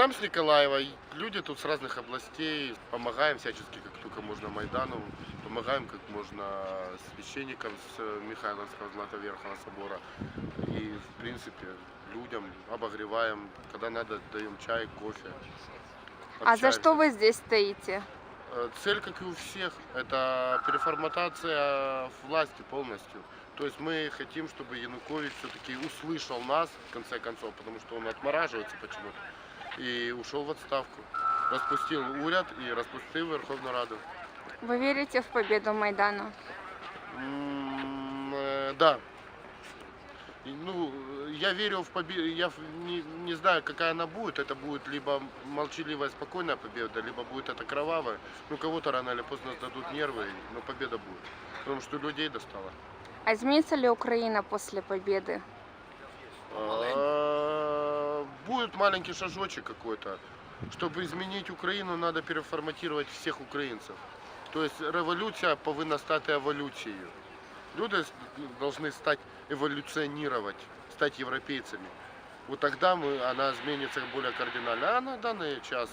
сам с Николаева. Люди тут с разных областей. Помогаем всячески, как только можно Майдану. Помогаем как можно священникам с э, Михайловского Златоверхого собора. И, в принципе, людям обогреваем. Когда надо, даем чай, кофе. А за Общаемся. что вы здесь стоите? Э, Цель, как и у всех, это переформатация власти полностью. То есть мы хотим, чтобы Янукович все-таки услышал нас, в конце концов, потому что он отмораживается почему-то, и ушел в отставку. Распустил уряд и распустил Верховную Раду. Вы верите в победу Майдана? М, э, Да. Ну, я верю в победу, я не, не знаю, какая она будет. Это будет либо молчаливая, спокойная победа, либо будет это кровавая. Ну, кого-то рано или поздно сдадут нервы, но победа будет. Потому что людей достало. А изменится ли Украина после победы? А, Будет маленький шажочек какой-то. Чтобы изменить Украину, надо переформатировать всех українців. Тобто революція повинна стати еволюцією. Люди с- должны стать эволюционировать, стать европейцами. Вот тогда мы, она зміниться більш кардинально. А на даний час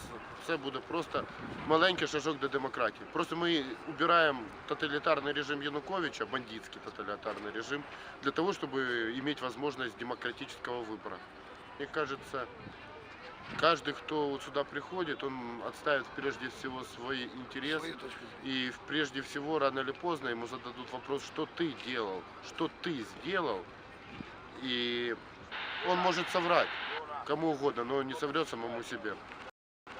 це буде просто маленький шажок до демократії. Просто ми убираємо тоталітарний режим Януковича, бандитський тоталітарний режим, для того, чтобы иметь возможность демократического выбора. Мне кажется, каждый, кто вот сюда приходит, он отставит прежде всего свой интерес. И прежде всего, рано или поздно ему зададут вопрос, что ты делал, что ты сделал. И он может соврать кому угодно, но не соврет самому себе.